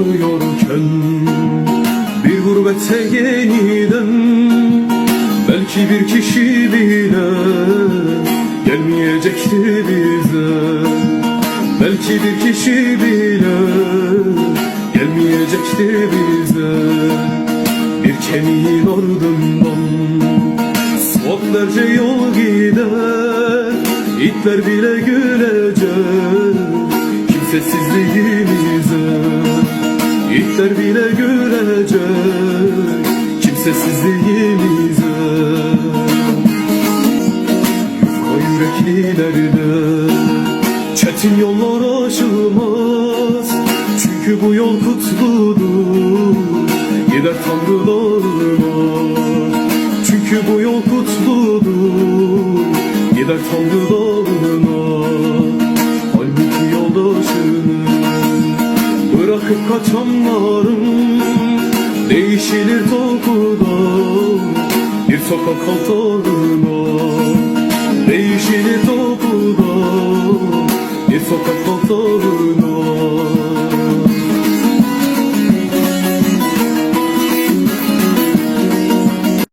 yanıyorken Bir gurbete yeniden Belki bir kişi bile Gelmeyecekti bize. Belki bir kişi bile Gelmeyecekti bize. Bir kemiğin ardından Saatlerce yol gider İtler bile gülecek. Kimsesizliğimize İtler bile gülecek Kimsesizliğimize. Yufka yüreklilerde Çetin yollar aşılmaz. Çünkü bu yol kutludur Gider tanrılarına. Çünkü bu yol kutludur Gider tanrılarına Bırakıp kaçanların Değişilir dokuda Bir sokak altlarına Değişilir dokuda Bir sokak altlarına